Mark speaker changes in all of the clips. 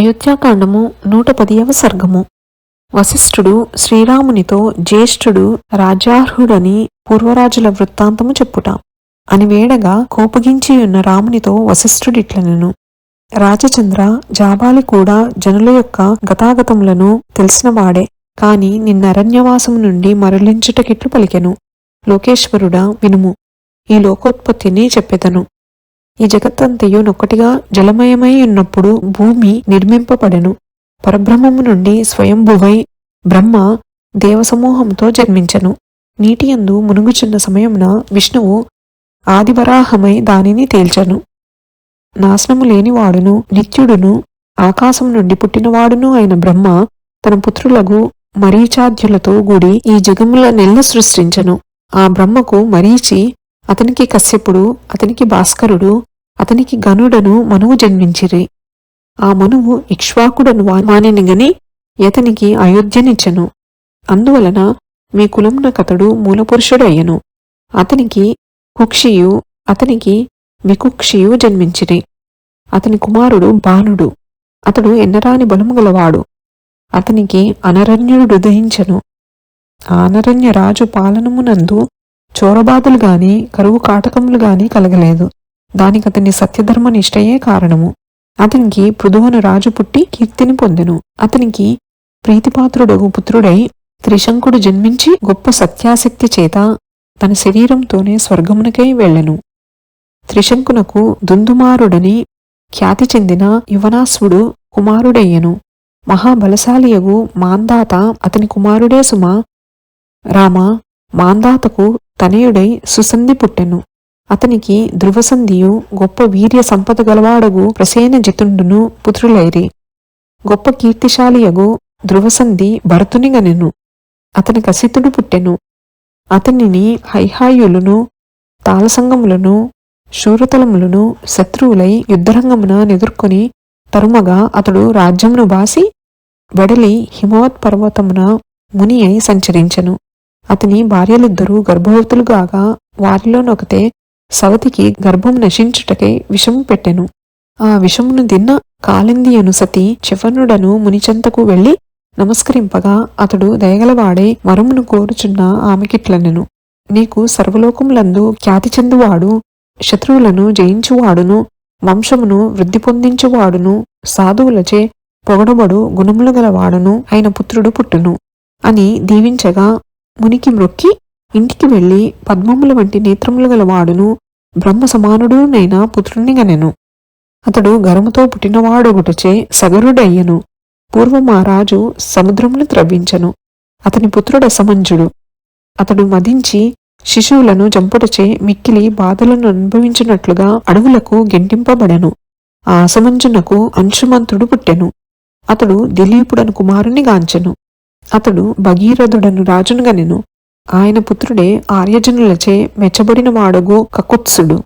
Speaker 1: అయోధ్యాకాండము నూట పదియవ సర్గము. వశిష్ఠుడు శ్రీరామునితో జ్యేష్ఠుడు రాజార్హుడని పూర్వరాజుల వృత్తాంతము చెప్పుట. అని వేడగా కోపగించియున్న రామునితో వశిష్ఠుడిట్లనెను. రాజచంద్ర జాబాలి కూడా జనుల యొక్క గతాగతములను తెలిసినవాడే. కాని నిన్నరణ్యవాసము నుండి మరలించుటకిట్లు పలికెను. లోకేశ్వరుడా వినుము. ఈ లోకోత్పత్తిని చెప్పెదను. ఈ జగత్తంతయు నొక్కటిగా జలమయమై ఉన్నప్పుడు భూమి నిర్మింపబడెను. పరబ్రహ్మము నుండి స్వయంభువై బ్రహ్మ దేవసమూహంతో జన్మించెను. నీటియందు మునుగుచున్న సమయమున విష్ణువు ఆదివరాహమై దానిని తేల్చెను. నాశనము లేనివాడును నిత్యుడును ఆకాశం నుండి పుట్టినవాడును అయిన బ్రహ్మ తన పుత్రులకు మరీచాద్యులతో కూడి ఈ జగముల నెల్ల సృష్టించెను. ఆ బ్రహ్మకు మరీచి అతనికి కశ్యపుడు అతనికి భాస్కరుడు అతనికి గనుడను మనువు జన్మించిరి. ఆ మనువు ఇక్ష్వాకుడను వానినిగని ఇతనికి అయోధ్యనిచ్చెను. అందువలన మీ కులమునకతడు మూలపురుషుడయ్యను. అతనికి కుక్షియు అతనికి వికుక్షియు జన్మించిరి. అతని కుమారుడు బాణుడు అతడు ఎన్నరాని బలము గలవాడు. అతనికి అనరణ్యుడు ఉదయించెను ఆ అనరణ్య రాజు పాలనమునందు చోరబాధలు గాని కరువు కాటకములు గాని కలగలేదు. దానికి అతని సత్యధర్మ నిష్టయే కారణము. అతనికి పృథువును రాజు పుట్టి కీర్తిని పొందెను. అతనికి ప్రీతిపాత్రుడగు పుత్రుడై త్రిశంకుడు జన్మించి గొప్ప సత్యాసక్తి చేత తన శరీరంతోనే స్వర్గమునకై వెళ్ళెను. త్రిశంకునకు దుందుమారుడని ఖ్యాతి చెందిన యువనాశ్వుడు కుమారుడయ్యను. మహాబలశాలియగు మాందాత అతని కుమారుడే సుమ. రామ మాందాతకు తనయుడై సుసంధి పుట్టెను. అతనికి ధ్రువసంధియు గొప్ప వీర్య సంపద గలవాడగు ప్రసేన జితుండును పుత్రులైరి. గొప్ప కీర్తిశాలియగు ధ్రువసంధి భరతునిగనెను. అతని కసితుడు పుట్టెను. అతనిని హైహాయులను తాళసంగములను శూరతలములను శత్రువులై యుద్ధరంగమున నెదుర్కొని తరుమగా అతడు రాజ్యమును బాసి వెడలి హిమవత్ పర్వతమున ముని అయి సంచరించెను. అతని భార్యలిద్దరూ గర్భవతులుగాగా వారిలోనొకతే సవతికి గర్భం నశించుటకై విషము పెట్టెను. ఆ విషమును దిన్న కాలిందియను సతి చివనుడను మునిచెంతకు వెళ్ళి నమస్కరింపగా అతడు దయగలవాడే వరమును కోరుచున్న ఆమెకిట్లనెను. నీకు సర్వలోకములందు ఖ్యాతి చెందువాడు శత్రువులను జయించువాడును వంశమును వృద్ధి పొందించువాడును సాధువులచే పొగడబడు గుణములు గలవాడును అయిన పుత్రుడు పుట్టును అని దీవించగా మునికి మ్రొక్కి ఇంటికి వెళ్ళి పద్మముల వంటి నేత్రములు గలవాడును బ్రహ్మ సమానుడునైన పుత్రుణ్ణి గనెను. అతడు గరముతో పుట్టినవాడొగుటచే సగరుడయ్యను. పూర్వం ఆ రాజు సముద్రమును త్రవ్వించెను అతని పుత్రుడు అసమంజుడు. అతడు మదించి శిశువులను జంపుటచే మిక్కిలి బాధలను అనుభవించినట్లుగా అడవులకు గెంటింపబడెను. ఆ అసమంజునకు అంశుమంతుడు పుట్టెను. అతడు దిలీపుడను కుమారుని గాంచెను. అతడు భగీరథుడను రాజునుగనెను ఆయన పుత్రుడే ఆర్యజనులచే మెచ్చబడిన వాడుగు కకుత్సుడు.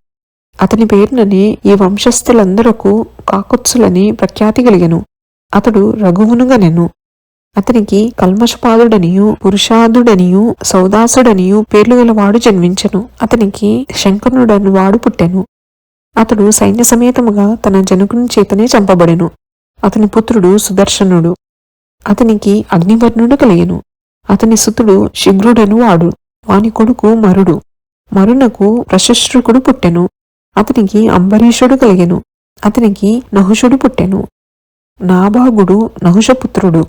Speaker 1: అతని పేరుననే ఈ వంశస్థులందరకు కాకుత్సులని ప్రఖ్యాతి కలిగెను. అతడు రఘువునుగనెను అతనికి కల్మషపాదుడనియు పురుషాదుడనియు సౌదాసుడనియు పేర్లు గలవాడు జన్మించెను. అతనికి శంకరుడను వాడు పుట్టెను. అతడు సైన్య సమేతముగా తన జనకుని చేతనే చంపబడెను. అతని పుత్రుడు సుదర్శనుడు. అతనికి అగ్నివర్ణుడు కలిగెను. అతని సుతుడు శిగ్రుడను వాడు. వాని కొడుకు మరుడు. మరునకు ప్రశస్త్రుకుడు పుట్టెను. అతనికి అంబరీషుడు కలిగెను. అతనికి నహుషుడు పుట్టెను. నాభాగుడు నహుషపుత్రుడు.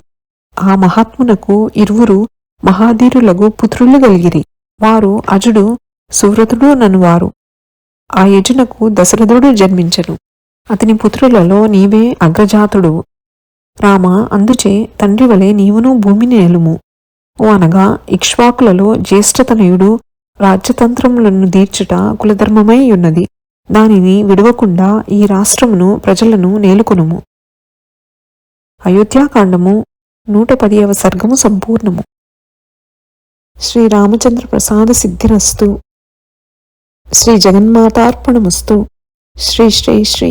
Speaker 1: ఆ మహాత్మునకు ఇరువురు మహాధీరులకు పుత్రులు కలిగిరి. వారు అజుడు సువ్రతుడు ననువారు ఆ యజునకు దశరథుడు జన్మించను. అతని పుత్రులలో నీవే అగ్రజాతుడు రామ అందుచే తండ్రి వలె నీవును భూమిని నెలుము. ఓ అనగా ఇక్ష్వాకులలో జ్యేష్ఠతనయుడు రాజ్యతంత్రములను దీర్చుట కులధర్మమై ఉన్నది. దానిని విడవకుండా ఈ రాష్ట్రమును ప్రజలను నేలుకొనుము. అయోధ్యాకాండము నూట పదియవ సర్గము సంపూర్ణము. శ్రీ రామచంద్ర ప్రసాద సిద్ధిరస్తు. శ్రీ జగన్మాతార్పణమస్తు. శ్రీ శ్రీ శ్రీ.